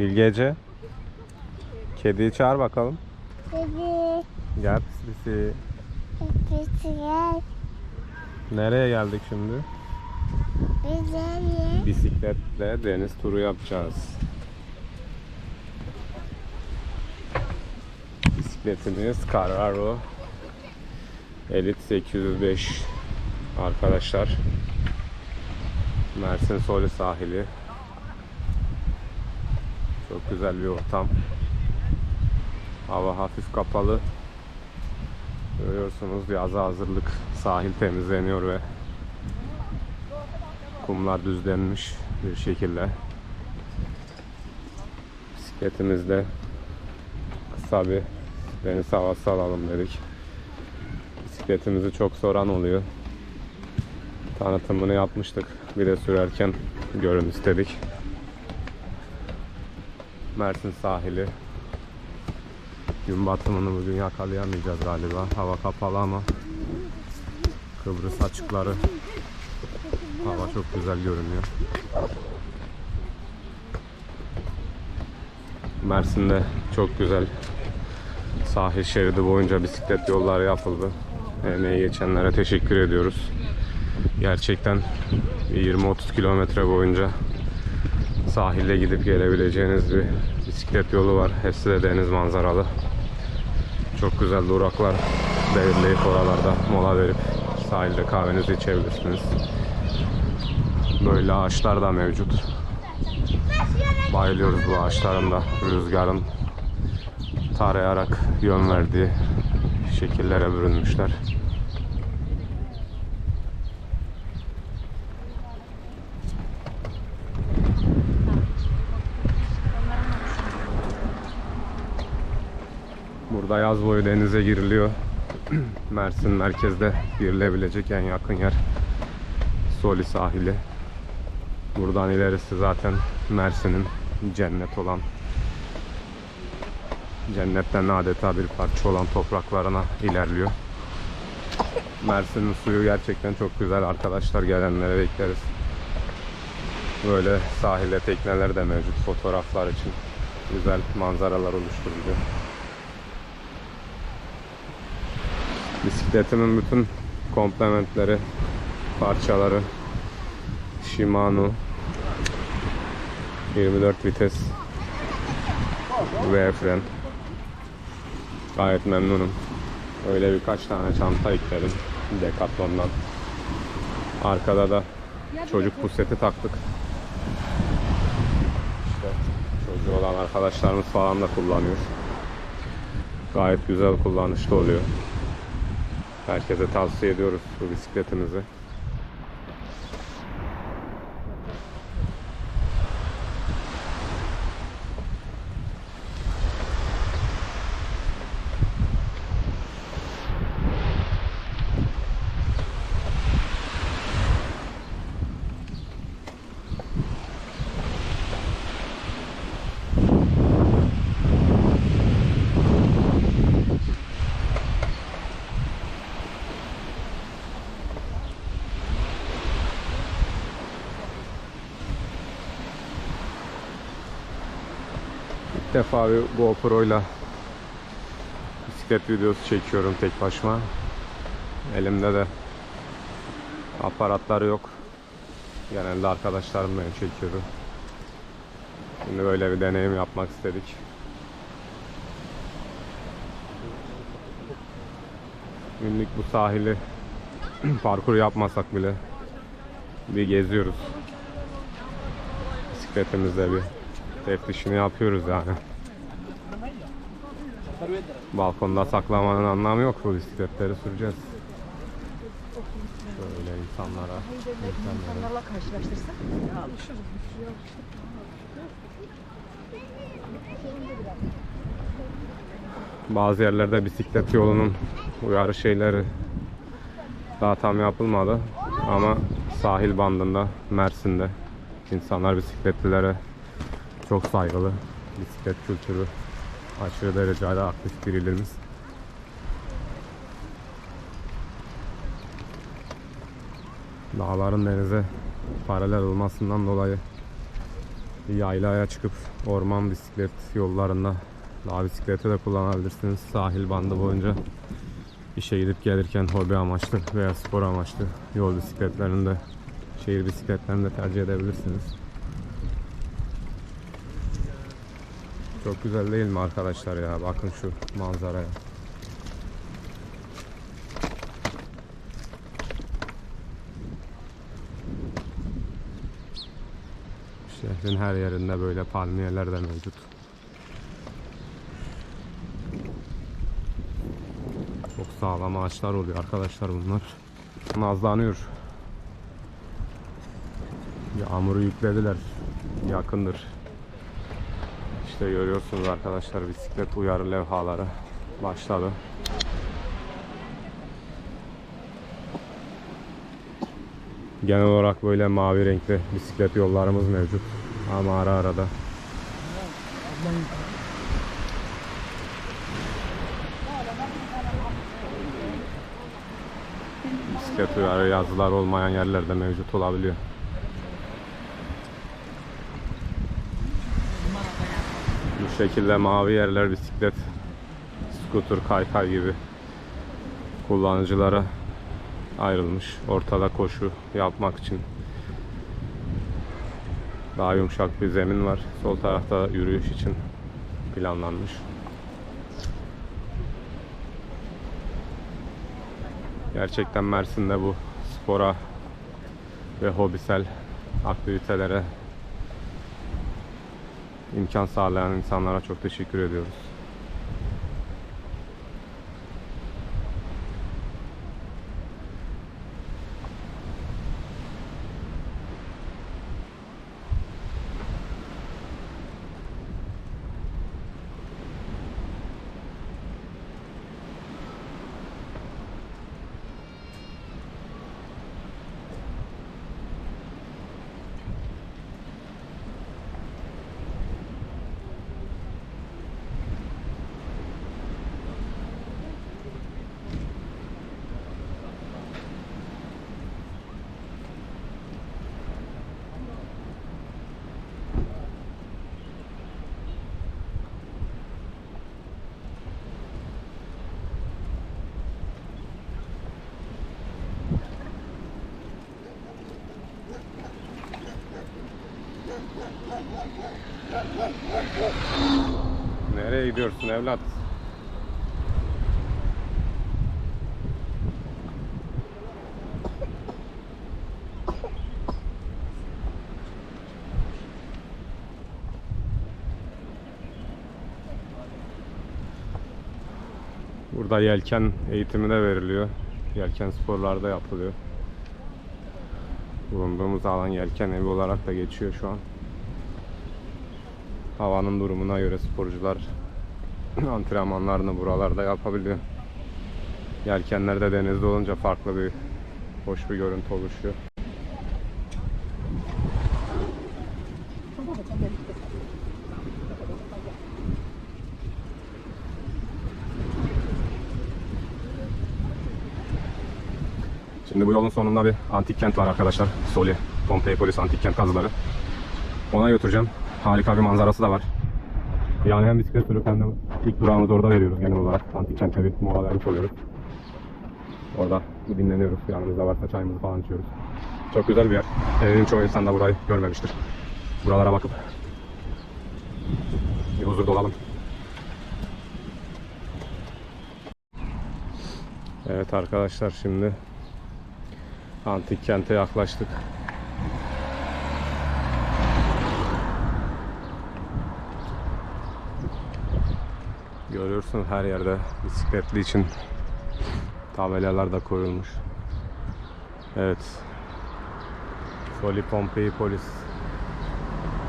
Bilgece. Kediyi çağır bakalım. Kedi. Gel pisi. Kedi gel. Nereye geldik şimdi? Güzel. Bisikletle deniz turu yapacağız. Bisikletimiz Carraro Elite 805 arkadaşlar. Mersin Soli sahili. Çok güzel bir ortam. Hava hafif kapalı. Görüyorsunuz yaza hazırlık. Sahil temizleniyor ve kumlar düzlenmiş bir şekilde. Bisikletimizde kısa bir deniz havası alalım dedik. Bisikletimizi çok soran oluyor. Tanıtımını yapmıştık. Bir de sürerken görün istedik. Mersin sahili. Gün batımını bugün yakalayamayacağız galiba. Hava kapalı ama Kıbrıs açıkları Hava çok güzel görünüyor. Mersin'de çok güzel sahil şeridi boyunca bisiklet yolları yapıldı. Emeği geçenlere teşekkür ediyoruz. Gerçekten 20-30 kilometre boyunca sahilde gidip gelebileceğiniz bir bisiklet yolu var. Hepsi de deniz manzaralı. Çok güzel duraklar belirleyip oralarda mola verip sahilde kahvenizi içebilirsiniz. Böyle ağaçlar da mevcut. Bayılıyoruz bu ağaçların da rüzgarın tarayarak yön verdiği şekillere bürünmüşler. Burada yaz boyu denize giriliyor. Mersin merkezde girilebilecek en yakın yer Soli sahili. Buradan ilerisi zaten Mersin'in cennet olan cennetten adeta bir parça olan topraklarına ilerliyor. Mersin'in suyu gerçekten çok güzel arkadaşlar gelenlere bekleriz. Böyle sahilde tekneler de mevcut fotoğraflar için. Güzel manzaralar oluşturuyor. Bisikletimin bütün komplementleri, parçaları Shimano 24 vites V fren Gayet memnunum. Öyle birkaç tane çanta ekledim Decathlon'dan. Arkada da çocuk puseti taktık. İşte çocuğu olan arkadaşlarımız falan da kullanıyor. Gayet güzel kullanışlı oluyor. Herkese tavsiye ediyoruz bu bisikletimizi. Defa bir GoPro ile bisiklet videosu çekiyorum tek başıma. Elimde de aparatları yok. Genelde arkadaşlarım beni çekiyordu. Şimdi böyle bir deneyim yapmak istedik. Günlük bu sahili parkur yapmasak bile bir geziyoruz. Bisikletimizle bir teftişini yapıyoruz yani. Balkonda saklamanın anlamı yok bu bisikletleri süreceğiz. İnsanlara, insanlara. İnsanlarla karşılaştırsak Bazı yerlerde bisiklet yolunun uyarı şeyleri daha tam yapılmadı ama sahil bandında Mersin'de insanlar bisikletlilere çok saygılı. Bisiklet kültürü aşırı derecede aktif bir ilimiz. Dağların denize paralel olmasından dolayı yaylaya çıkıp orman bisiklet yollarında dağ bisikleti de kullanabilirsiniz. Sahil bandı boyunca işe gidip gelirken hobi amaçlı veya spor amaçlı yol bisikletlerini de şehir bisikletlerini de tercih edebilirsiniz. Çok güzel değil mi arkadaşlar ya? Bakın şu manzaraya. Şehrin her yerinde böyle palmiyeler de mevcut. Çok sağlam ağaçlar oluyor arkadaşlar bunlar. Nazlanıyor. Yağmuru yüklediler. Yakındır. İşte görüyorsunuz arkadaşlar bisiklet uyarı levhaları başladı. Genel olarak böyle mavi renkli bisiklet yollarımız mevcut. Ama ara ara da bisiklet uyarı yazılar olmayan yerlerde mevcut olabiliyor. Bu şekilde mavi yerler bisiklet, skuter, kaykay gibi kullanıcılara ayrılmış. Ortada koşu yapmak için daha yumuşak bir zemin var. Sol tarafta yürüyüş için planlanmış. Gerçekten Mersin'de bu spora ve hobisel aktivitelere imkan sağlayan insanlara çok teşekkür ediyoruz. Nereye gidiyorsun evlat? Burada yelken eğitimi de veriliyor. Yelken sporlarda yapılıyor. Bulunduğumuz alan yelken evi olarak da geçiyor şu an havanın durumuna göre sporcular antrenmanlarını buralarda yapabiliyor. Yelkenler de denizde olunca farklı bir hoş bir görüntü oluşuyor. Şimdi bu yolun sonunda bir antik kent var arkadaşlar. Soli, Pompeipolis antik kent kazıları. Ona götüreceğim. Harika bir manzarası da var. Yani hem bisiklet sürüp hem de ilk durağımızı orada veriyoruz genel olarak. Antik kente bir mola vermiş oluyoruz. Orada dinleniyoruz. Yanımızda varsa çayımızı falan içiyoruz. Çok güzel bir yer. Eminim çoğu insan da burayı görmemiştir. Buralara bakıp bir huzur dolalım. Evet arkadaşlar şimdi antik kente yaklaştık. Görüyorsun her yerde bisikletli için tabelalar da koyulmuş. Evet. Soli Pompei Polis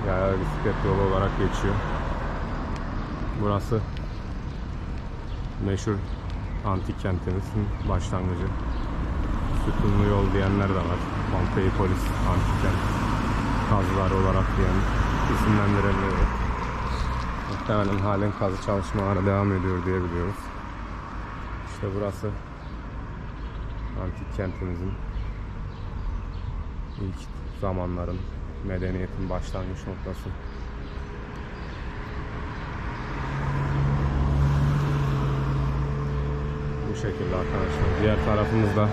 yaya bisiklet yolu olarak geçiyor. Burası meşhur antik kentimizin başlangıcı. Sütunlu yol diyenler de var. Pompei Polis antik kent kazıları olarak diyen isimlendiriliyor. Muhtemelen halen kazı çalışmaları devam ediyor diye biliyoruz. İşte burası antik kentimizin ilk zamanların Medeniyetin başlangıç noktası. Bu şekilde arkadaşlar. Diğer tarafımızda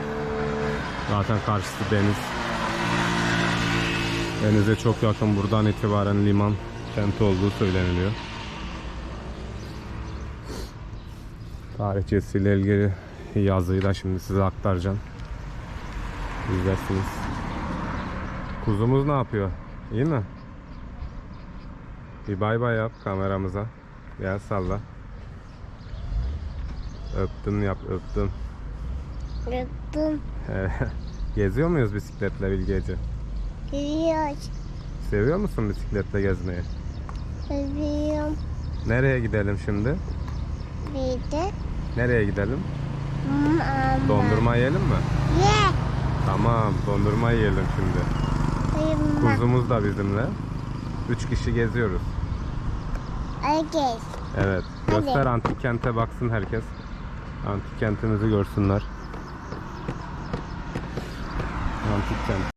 zaten karşısı deniz. Denize çok yakın buradan itibaren liman kenti olduğu söyleniliyor. Tarihçesiyle ilgili yazıyı da şimdi size aktaracağım. İzlersiniz. Kuzumuz ne yapıyor? İyi mi? Bir bay bay yap kameramıza. Gel salla. Öptüm yap öptüm. Öptüm. Geziyor muyuz bisikletle Bilgeci? Gidiyoruz. Seviyor musun bisikletle gezmeyi? Seviyorum. Nereye gidelim şimdi? Bir de Nereye gidelim? mama. Dondurma yiyelim mi? Ye. Tamam dondurma yiyelim şimdi. Kuzumuz da bizimle. Üç kişi geziyoruz. Herkes. Evet. Hadi. Göster antik kente baksın herkes. Antik kentimizi görsünler. Antik kent.